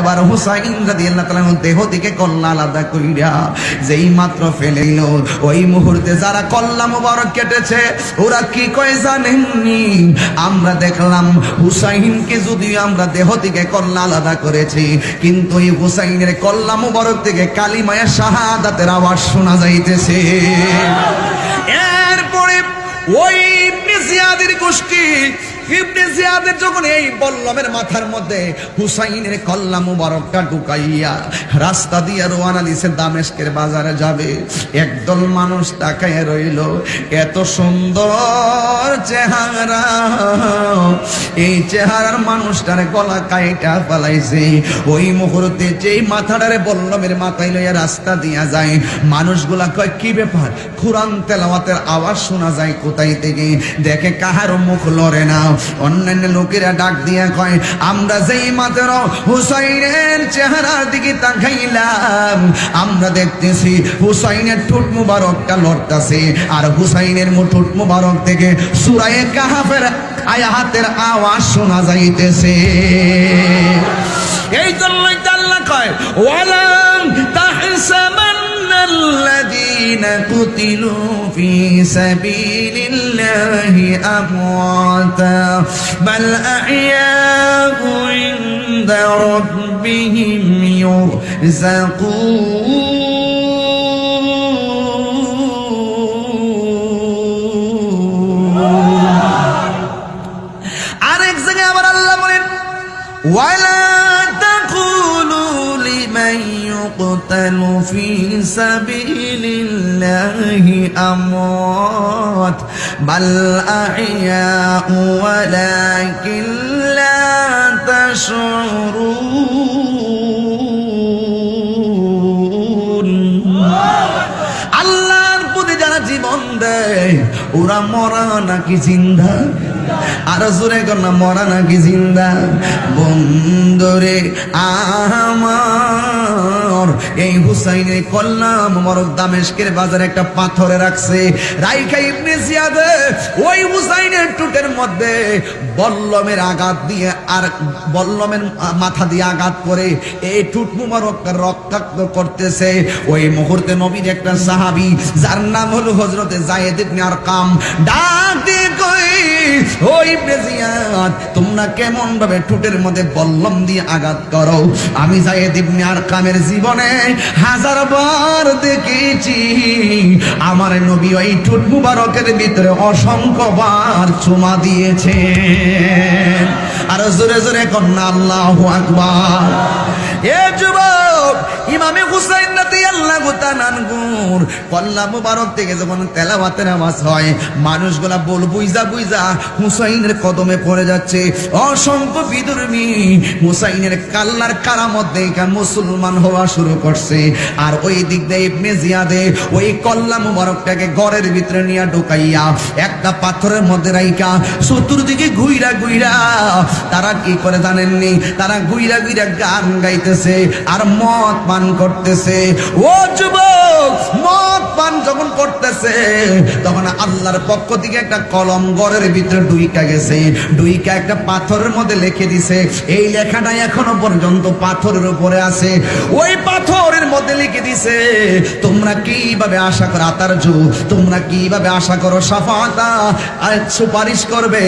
এবার হুসাইন রাদিয়াল্লাহু তাআলা দেহ থেকে কল্লা আলাদা কইরা যেই মাত্র ফেলেইল, ওই মুহূর্তে যারা কল্লা মোবারক কেটেছে, ওরা কি কয় জানেননি আমরা দেখলাম হুসাইনকে যদি আমরা দেহ থেকে কল্লা আলাদা করেছি, কিন্তু এই হুসাইনের কল্লা মোবারক থেকে কালিমায়া শাহাদাতের আওয়াজ শোনা যাইতেছে। এরপরে ওই ইবনে জিয়াদের গোষ্ঠী ইবনে জিয়াদের যখন এই বল্লমের মাথার মধ্যে হুসাইনের কল্লা মুবারকটা ঢুকাইয়া রাস্তা দিয়ে রোয়ানা দিছে দামেস্কের বাজারে যাবে, একদল মানুষ তাকায় রইল, এত সুন্দর চেহারা। এই চেহারার মানুষটার গলা কাইটা পালাইছে ওই মুহূর্তে যেই মাথাটারে বল্লমের মাথায় লইয়া রাস্তা দিয়া যায়, মানুষগুলা কয়, কি ব্যাপার? কোরআন তেলাওয়াতের আওয়াজ শোনা যায় কোথায় থেকে? দেখে কাহার মুখ লড়ে না। অন্যান্য লোকেরা ডাক দিয়া কয়, আমরা যেই মাত্র হুসাইনের চেহারার দিকে তাকাইলাম, আমরা দেখতেছি হুসাইনের ঠোঁট মুবারকটা লড়তাছে। আর হুসাইনের মু ঠোঁট মুবারক থেকে সুরায়ে কাহাফের আয়াতের আওয়াজ শোনা যাইতেছে। এই জন্যই তো আল্লাহ কয়, ওয়ালাম তাহসাবান্না আল্লাযীনা কুতিলু ফি সাবিলিল্লাহি আমওয়াতা, বাল আহইয়াউ ইনদা রাব্বিহিম আরেক জায়গায় আবার আল্লাহ বলেন, ওয়ালা আল্লাহর প্রতি যারা জীবন দেয়, ওরা মরা নাকি জিন্দা? আর জোরে না মরা নাকি জিন্দা? বন্দরে আমার এই হুসাইনের কল্লাম মরক দামেশকের বাজারে একটা পাথরে রাখছে। রাইখা ইবনে জিয়াদে, ওই হুসাইনের টুটের মধ্যে বল্লমের আঘাত দিয়ে আর বল্লমের মাথা দিয়ে আঘাত করে এই টুট রক্তাক্ত করতেছে। ওই মুহূর্তে নবীর একটা সাহাবী, যার নাম হলো হজরতে জায়েদ ইবনে আরকাম, ডাক দিয়ে ওই ইবনে জিয়াদ, তোমরা কেমন ভাবে ঠোঁটের মধ্যে বল্লম দিয়ে আঘাত করো? আমি জায়েদ ইবনে আরকামের জীবনে হাজার বার দেখেছি। আমার নবী ওই ঠোঁট মুবারকের ভিতরে অসংখ্য বার চুমা দিয়েছে। আর জোরে জোরে কন্যা, আল্লাহ আকবার। এ যুবক ইমামে হুসাইন রাতে আল্লাহ কল্লা মুবারক থেকে যখন আওয়াজ হয়, মানুষগুলা বল বুইজা বুইজা হুসাইনের কদমে পড়ে যাচ্ছে। অসংখ্য হুসাইনের কাল্লার কারামত মুসলমান হওয়া শুরু করছে। আর ওই দিক দিয়ে ইবনে জিয়াদে ওই কল্লা মুবারকটাকে ঘরের ভিতরে নিয়ে ঢুকাইয়া একটা পাথরের মধ্যে রাইকা চতুর্দিকে ঘুইরা ঘুইরা, তারা কি করে জানেননি? তারা ঘুইরা ঘুইরা গান গাইতেছে। আর মদ পান করতেছে। ও যুবক, মদ পান যখন করতেছে, তখন আল্লাহর পক্ষ থেকে একটা কলম ঘরের ভিতরে ডুইকা গেছে। ডুইকা একটা পাথরের মধ্যে লিখে দিছে। এই লেখাটা এখনও পর্যন্ত পাথরের উপরে আছে। ওই পাথরের মধ্যে লিখে দিছে, তোমরা কীভাবে আশা করো, আতার জু, তোমরা কীভাবে আশা করো, সাফাতা আর সুপারিশ করবে,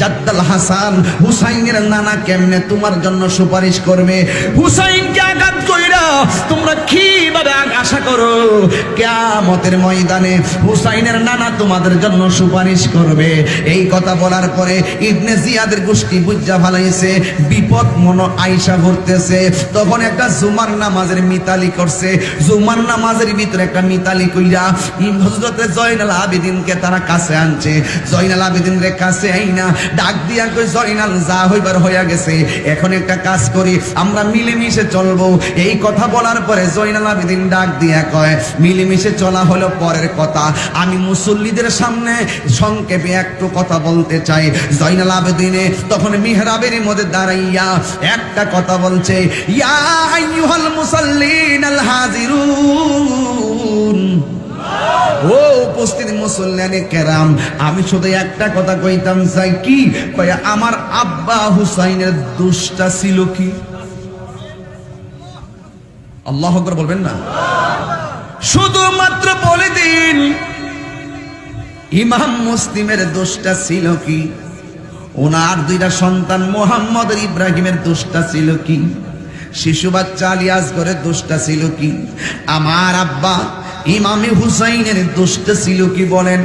জাদ্দাল হাসান হুসাইনের নানা কেমনে তোমার জন্য সুপারিশ করবে? হুসাইনকে আঘাত কইরা তোমরা কীভাবে আ- আশা করো। কিয়ামতের ময়দানে হুসাইনের নানা তোমাদের জন্য সুপারিশ করবে। এই কথা বলার পরে ইবনে জিয়াদের গোষ্ঠী বুঝা ফালাইছে বিপদ মনো আইসা ভরতেছে তখন একটা জুমার নামাজের মিতালি করছে। জুমার নামাজের ভিতরে একটা মিতালি কইরা ইম হযরতে জয়নাল আবেদিনকে তারা কাছে আনছে। জয়নাল আবেদিনের কাছে আইনা ডাক দিয়া কই জয়নাল, যা হইবার হইয়া গেছে। এখন একটা কাজ করি, আমরা মিলেমিশে চলবো। এই কথা বলার পরে জয়নাল আবেদিন ডাক দিয়া কয়, মিলেমিশে চলা হলো পরের কথা। আমি মুসল্লিদের সামনে সংক্ষেপে একটু কথা বলতে চাই। জয়নাল আবেদিনে তখন মিহরাবের মধ্যে দাঁড়াইয়া একটা কথা বলছে, ইয়া আইয়ুহাল আল হাজিরুন। ও উপস্থিত মুসল্লানে কেরাম, আমি শুধু একটা কথা কইতাম, চাই কি? আমার আব্বা হুসাইনের দোষটা ছিল কি? আল্লাহ বলবেন না? শুধুমাত্র বলে দিন, ইমাম মুসলিমের দোষটা ছিল কি? ওনার দুইটা সন্তান মোহাম্মদ ইব্রাহিমের দোষটা ছিল কি? শিশু বাচ্চা আলিয়াস করে দোষটা ছিল কি? আমার আব্বা ইমামে হুসাইনের দোষটা ছিল কি বলেন?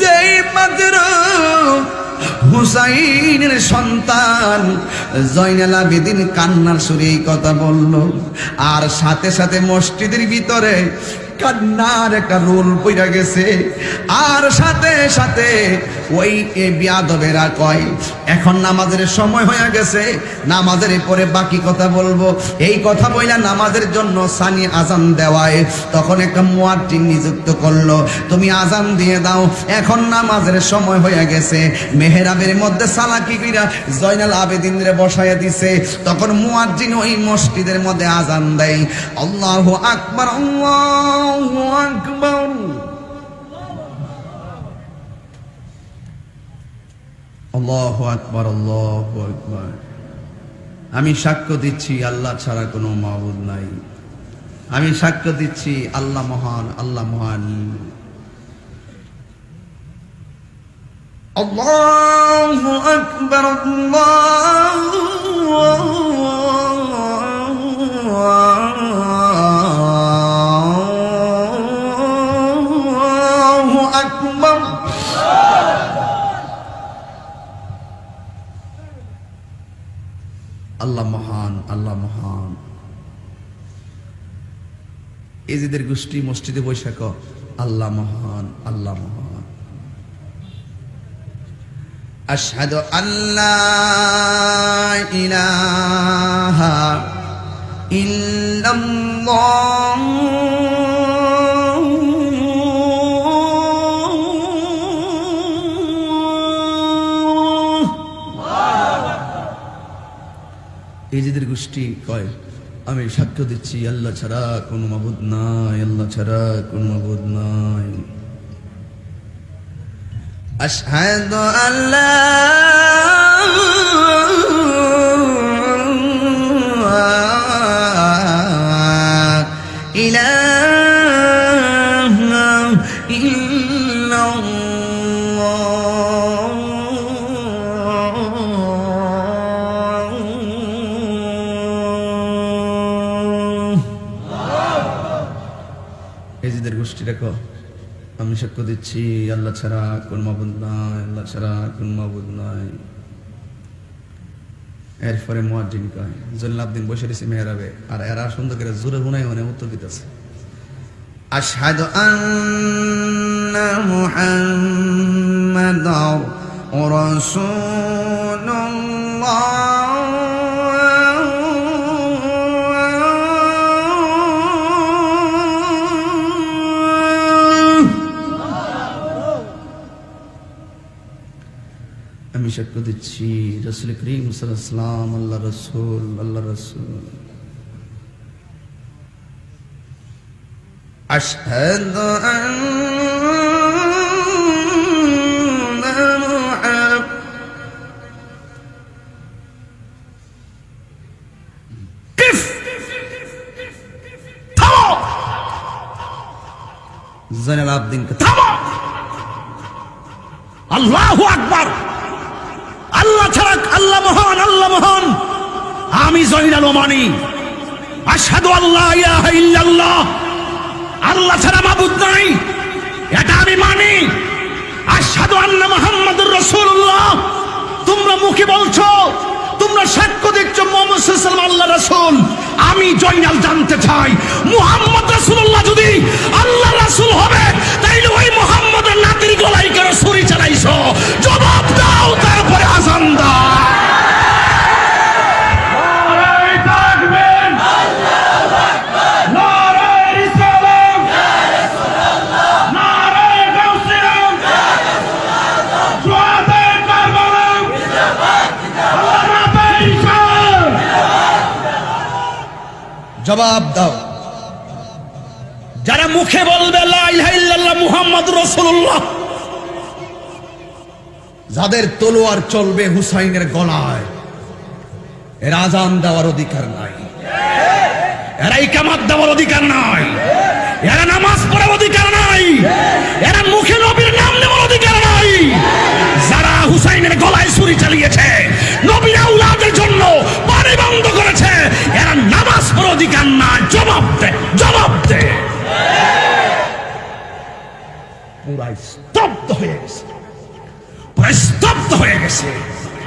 যেই মাত্র হুসাইনের সন্তান জয়নাল আবেদিন কান্নার সুরে এই কথা বলল, আর সাথে সাথে মসজিদের ভিতরে কান্নার একটা রোল পইরা গেছে। আর সাথে সাথে ওই এ বিয়াদবেরা কয় এখন নামাজের সময় হয়ে গেছে, নামাজের পরে বাকি কথা বলব। এই কথা বইলা নামাজের জন্য সানি আজান দেওয়ায়, তখন একটা মুয়াজ্জিন নিযুক্ত করল, তুমি আজান দিয়ে দাও, এখন নামাজের সময় হয়ে গেছে। মেহেরাবের মধ্যে সালাকি কইরা জয়নাল আবেদিন রে বসায়া দিছে। তখন মুয়াজ্জিন ওই মসজিদের মধ্যে আজান দেয়। আল্লাহু আকবার আল্লাহু আকবার। আল্লাহু আকবর, আল্লাহ আকবর। আমি সাক্ষ্য দিচ্ছি, আল্লাহ ছাড়া কোনো মাবুদ নাই। আমি সাক্ষ্য দিচ্ছি, আল্লাহ মহান আল্লাহ মহান। আল্লাহ আকবর, আল্লাহু এজিদের গোষ্ঠী মসজিদে বৈশাখ। আল্লাহ মহান আল্লাহ মহান। আশহাদু আল্লাহ ইলাহা গোষ্ঠী কয়? আমি সাক্ষ্য দিচ্ছি, আল্লাহ ছাড়া কোনো মাবুদ নাই, আল্লাহ ছাড়া কোনো মাবুদ নাই। আশহাদু আল্লাহ এজিদের গোষ্ঠী দেখো। আমি সাক্ষ্য দিচ্ছি, আল্লাহ ছাড়া কোন মাবুদ নাই, আল্লাহ ছাড়া কোন মাবুদ নাই। এরপরে মুয়াজ্জিন কয় জল্লাবদিন বসে রয়েছে মেহরাবে, আর এরা সুন্দর করে জোরে গুনাই মানে উত্তর দিতেছে। আশহাদু আন্না মুহাম্মাদার রাসূলুল্লাহ। আমি সাক্ষ্য দিচ্ছি রসুল করিম সাল্লাম আল্লাহ রসুল আল্লাহ রসুল أشهد أن محمد কিফ থামো জয়নাল আবদিনকে থামো আল্লাহু আকবার ছাড়া আল্লাহ মহান আল্লাহ মহান। আমি আশহাদু আল্লাহ ইল্লাল্লাহ। আল্লাহ ছাড়া মাবুদ নাই। এটা আমি মানি। রাসূলুল্লাহ। তোমরা মুখে বলছো, তোমরা সাক্ষ্য দিচ্ছ মোহাম্মদ আল্লাহ আমি জয়নাল জানতে চাই। মুহাম্মদ রাসূলুল্লাহ যদি আল্লাহ রাসূল হবে, তাইলে ওই মুহাম্মদের নাতির গলায় কেন ছুরি চালাইছো? জবাব দাও। ঈশান জবাব দাও। যারা মুখে বলবে লা ইলাহা ইল্লাল্লাহ মুহাম্মাদুর রাসূলুল্লাহ। যাদের তলোয়ার চলবে হুসাইনের গলায়, এর আজান দেওয়ার অধিকার নাই। এরা ইকামাত দেওয়ার অধিকার নাই। এরা নামাজ পড়ার অধিকার নাই। এরা মুখে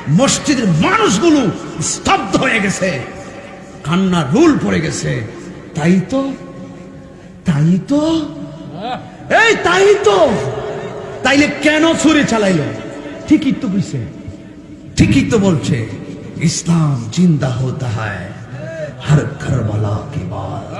মসজিদের মানুষগুলো স্তব্ধ হয়ে গেছে। কান্না রুল পড়ে গেছে। তাই তো তাই তো, এই তাই তো। তাইলে কেন ছুরি চালাইল? ঠিকই তো বুঝছে ঠিকই তো বলছে, ইসলাম জিন্দা হতে হয়। হর ঘরওয়ালা কে বাদ